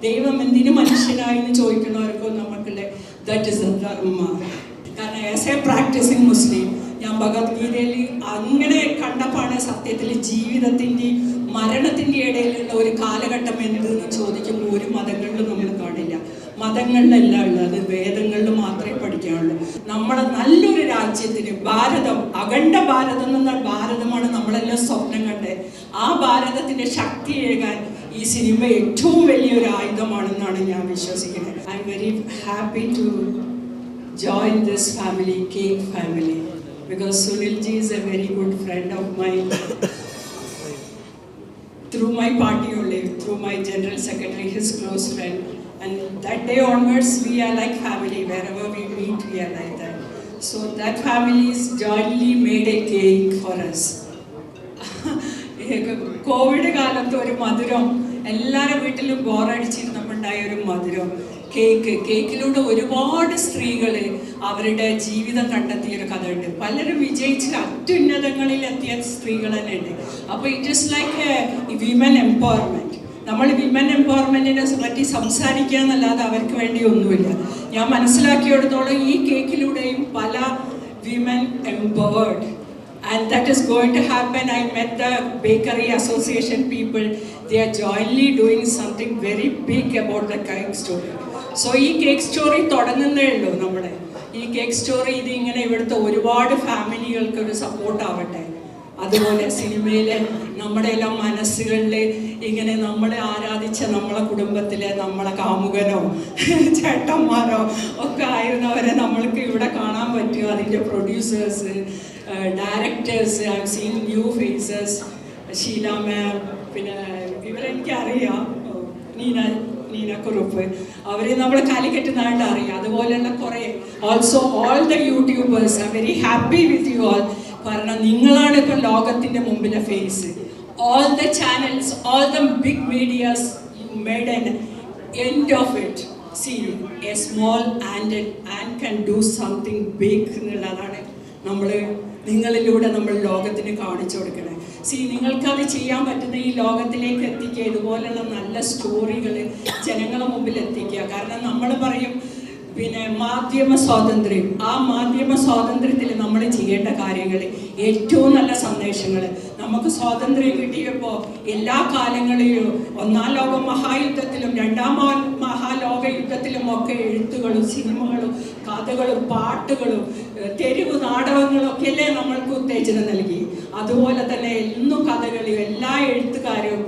ദൈവം എന്തിനു മനുഷ്യനായി എന്ന് ചോദിക്കുന്നവർക്കും നമുക്കുള്ള ദാറ്റ് ഇസ് കാരണം ആസ് എ പ്രാക്ടീസിങ് മുസ്ലിം ഞാൻ ഭഗവത്ഗീതയിൽ അങ്ങനെ കണ്ടപ്പാണ് സത്യത്തിൽ ജീവിതത്തിന്റെ മരണത്തിന്റെ ഇടയിലുള്ള ഒരു കാലഘട്ടം എന്തെന്ന് ചോദിക്കുമ്പോൾ ഒരു മതങ്ങളിലും നമ്മൾ കാണില്ല. മതങ്ങളിലല്ല ഉള്ളത് വേദങ്ങളിൽ മാത്രമേ പഠിക്കാനുള്ളൂ. നമ്മുടെ നല്ലൊരു രാജ്യത്തിന് ഭാരതം അഖണ്ഡ ഭാരതം എന്നാൽ ഭാരതമാണ് നമ്മളെല്ലാം സ്വപ്നം കണ്ടത്. ആ ഭാരതത്തിന്റെ ശക്തിയേകാൻ ഈ സിനിമ ഏറ്റവും വലിയൊരു ആയുധമാണെന്നാണ് ഞാൻ വിശ്വസിക്കുന്നത് I am very happy to join this family, Cake family, because Sunilji is a very good friend of mine. through my party only, through my general secretary, his close friend. And that day onwards, we are like family. Wherever we meet, we are like that. So that families jointly made a cake for us. Covid കാലത്ത് ഒരു മധുരം എല്ലാവരുടെ വീട്ടിലും ബോറടിച്ചിരുന്നപ്പോണ്ടായ ഒരു മധുരം cake. കേക്കിലൂടെ ഒരുപാട് സ്ത്രീകൾ അവരുടെ ജീവിതം കണ്ടെത്തിയ ഒരു കഥയുണ്ട്. പലരും വിജയിച്ച് അത്യുന്നതങ്ങളിൽ എത്തിയ സ്ത്രീകൾ തന്നെ ഉണ്ട് അപ്പോൾ it is like women empowerment നമ്മൾ വിമൻ എംപവർമെന്റിനെ പറ്റി സംസാരിക്കുക എന്നല്ലാതെ അവർക്ക് വേണ്ടി ഒന്നുമില്ല. ഞാൻ മനസ്സിലാക്കിയെടുത്തോളം ഈ കേക്കിലൂടെയും പല women empowered and that is going to happen. I met the bakery association people. They are jointly doing something very big about the cake story. So ഈ കേക്ക് സ്റ്റോറി തുടങ്ങുന്നേ ഉള്ളൂ നമ്മുടെ ഈ കേക്ക് സ്റ്റോറി ഇത് ഇങ്ങനെ ഇവിടുത്തെ ഒരുപാട് ഫാമിലികൾക്ക് ഒരു സപ്പോർട്ട് ആവട്ടെ അതുപോലെ സിനിമയിലെ നമ്മുടെ എല്ലാം മനസ്സുകളിൽ ഇങ്ങനെ നമ്മളെ ആരാധിച്ച നമ്മളെ കുടുംബത്തിലെ നമ്മളെ കാമുകനോ ചേട്ടന്മാരോ ഒക്കെ ആയിരുന്നവരെ നമ്മൾക്ക് ഇവിടെ കാണാൻ പറ്റും. അതിന്റെ producers directors I seen new faces Sheela ma'am പിന്നെ ഇവരെനിക്കറിയാം. നീന നീന കുറുപ്പ്. അവരെ നമ്മൾ കാലിക്കറ്റുന്നതായിട്ട് അറിയാം. അതുപോലെയുള്ള കുറേ. Also all the YouTubers I very happy with you all കാരണം നിങ്ങളാണ് ഇപ്പം ലോകത്തിന്റെ മുമ്പിലെ face all the channels all the big medias you made an end of it see a small and and can do something big എന്നുള്ളതാണ് നമ്മൾ നിങ്ങളിലൂടെ നമ്മൾ ലോകത്തിന് കാണിച്ചു കൊടുക്കണേ. സി നിങ്ങൾക്കത് ചെയ്യാൻ പറ്റുന്ന ഈ ലോകത്തിലേക്ക് എത്തിക്കുക ഇതുപോലുള്ള നല്ല സ്റ്റോറികൾ ജനങ്ങളുടെ മുമ്പിൽ എത്തിക്കുക. കാരണം നമ്മൾ പറയും പിന്നെ മാധ്യമ സ്വാതന്ത്ര്യം. ആ മാധ്യമ സ്വാതന്ത്ര്യത്തിൽ നമ്മൾ ചെയ്യേണ്ട കാര്യങ്ങൾ ഏറ്റവും നല്ല സന്ദേശങ്ങൾ നമുക്ക് സ്വാതന്ത്ര്യം കിട്ടിയപ്പോൾ എല്ലാ കാലങ്ങളിലും ഒന്നാം ലോക മഹായുദ്ധത്തിലും രണ്ടാം മഹാ- മഹാലോക യുദ്ധത്തിലും ഒക്കെ എഴുത്തുകളും സിനിമകളും കഥകളും പാട്ടുകളും തെരുവ് നാടകങ്ങളും ഒക്കെ അല്ലേ നമ്മൾക്ക് ഉത്തേജനം നൽകി. അതുപോലെ തന്നെ എന്നും കഥകളിയും എല്ലാ എഴുത്തുകാരും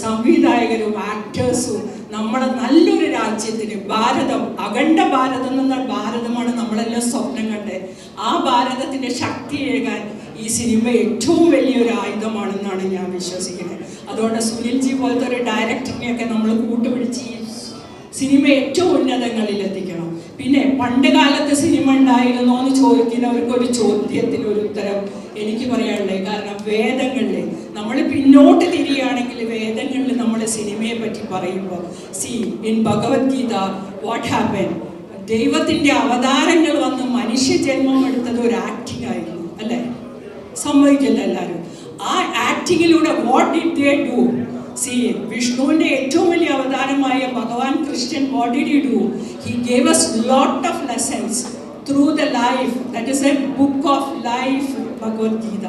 സംവിധായകരും ആക്ടേഴ്സും നമ്മുടെ നല്ലൊരു രാജ്യത്തിന് ഭാരതം അഖണ്ഡ ഭാരതം എന്ന ഭാരതമാണ് നമ്മളെല്ലാം സ്വപ്നം കണ്ടത്. ആ ഭാരതത്തിന്റെ എഴുകാൻ ഈ സിനിമ ഏറ്റവും വലിയൊരു ആയുധമാണെന്നാണ് ഞാൻ വിശ്വസിക്കുന്നത്. അതുകൊണ്ട് സുനിൽജി പോലത്തെ ഒരു ഡയറക്ടറിനെയൊക്കെ നമ്മൾ കൂട്ടുപിടിച്ച് ഈ സിനിമ ഏറ്റവും ഉന്നതങ്ങളിൽ എത്തിക്കണം. പിന്നെ പണ്ട് കാലത്ത് സിനിമ ഉണ്ടായിരുന്നോ എന്ന് ചോദിക്കുന്നവർക്ക് ഒരു ചോദ്യത്തിന് ഒരു ഉത്തരം എനിക്ക് പറയാനുള്ളത്. കാരണം വേദങ്ങളിൽ നമ്മൾ പിന്നോട്ട് തിരിയുകയാണെങ്കിൽ വേദങ്ങളിൽ നമ്മൾ സിനിമയെ പറ്റി പറയുമ്പോൾ see in Bhagavad Gita what happen ദൈവത്തിന്റെ അവതാരങ്ങൾ വന്ന് മനുഷ്യ ജന്മം എടുത്തത് ഒരു ആക്ടിംഗ് ആയിരുന്നു അല്ലേ? സംഭവിക്കില്ല എല്ലാവരും ആ ആക്ടിങ്ങിലൂടെ what did they do see വിഷ്ണുവിന്റെ ഏറ്റവും വലിയ അവതാരമായ ഭഗവാൻ Krishnan what did you do he gave us lot of lessons through the life that is a book of life Bhagavad Gita.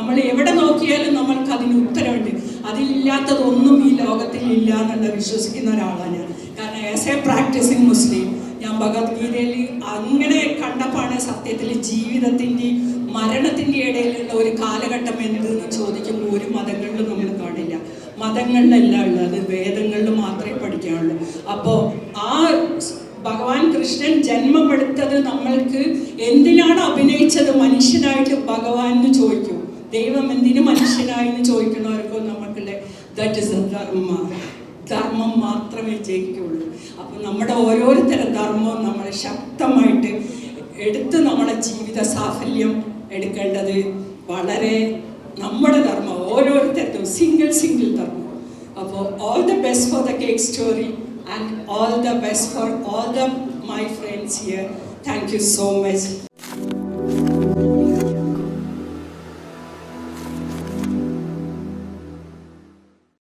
നമ്മൾ എവിടെ നോക്കിയാലും നമ്മൾക്ക് അതിന് ഉത്തരവുണ്ട് അതില്ലാത്തതൊന്നും ഈ ലോകത്തിൽ ഇല്ല എന്നുള്ള വിശ്വസിക്കുന്ന ഒരാളാണ് ഞാൻ. കാരണം ആസ് എ പ്രാക്ടീസിങ് മുസ്ലിം ഞാൻ ഭഗവത്ഗീതയിൽ അങ്ങനെ കണ്ടപ്പാണ് സത്യത്തിൽ ജീവിതത്തിന്റെ മരണത്തിന്റെ ഇടയിലുള്ള ഒരു കാലഘട്ടം എന്തെന്ന് ചോദിക്കുമ്പോൾ ഒരു മതങ്ങളിലും നമ്മൾ കാണില്ല മതങ്ങളിലല്ല ഉള്ളത് വേദങ്ങളിൽ മാത്രമേ പഠിക്കാനുള്ളൂ. അപ്പോൾ ആ ഭഗവാൻ കൃഷ്ണൻ ജന്മമെടുത്തത് നമ്മൾക്ക് എന്തിനാണ് അഭിനയിച്ചത് മനുഷ്യനായിട്ട് ഭഗവാൻ എന്ന് ചോദിക്കും. ദൈവം എന്തിനു മനുഷ്യനായി എന്ന് ചോദിക്കുന്നവർക്കും നമുക്കുള്ള ദാറ്റ് ഇസ് ധർമ്മ ധർമ്മം മാത്രമേ ജയിക്കുള്ളൂ അപ്പം നമ്മുടെ ഓരോരുത്തരുടെ ധർമ്മവും നമ്മൾ ശക്തമായിട്ട് എടുത്ത് നമ്മുടെ ജീവിത സാഫല്യം എടുക്കേണ്ടത് വളരെ നമ്മുടെ ധർമ്മം ഓരോരുത്തർക്കും സിംഗിൾ സിംഗിൾ ധർമ്മം. അപ്പോൾ all the best for the cake story and all the best for all the my friends here thank you so much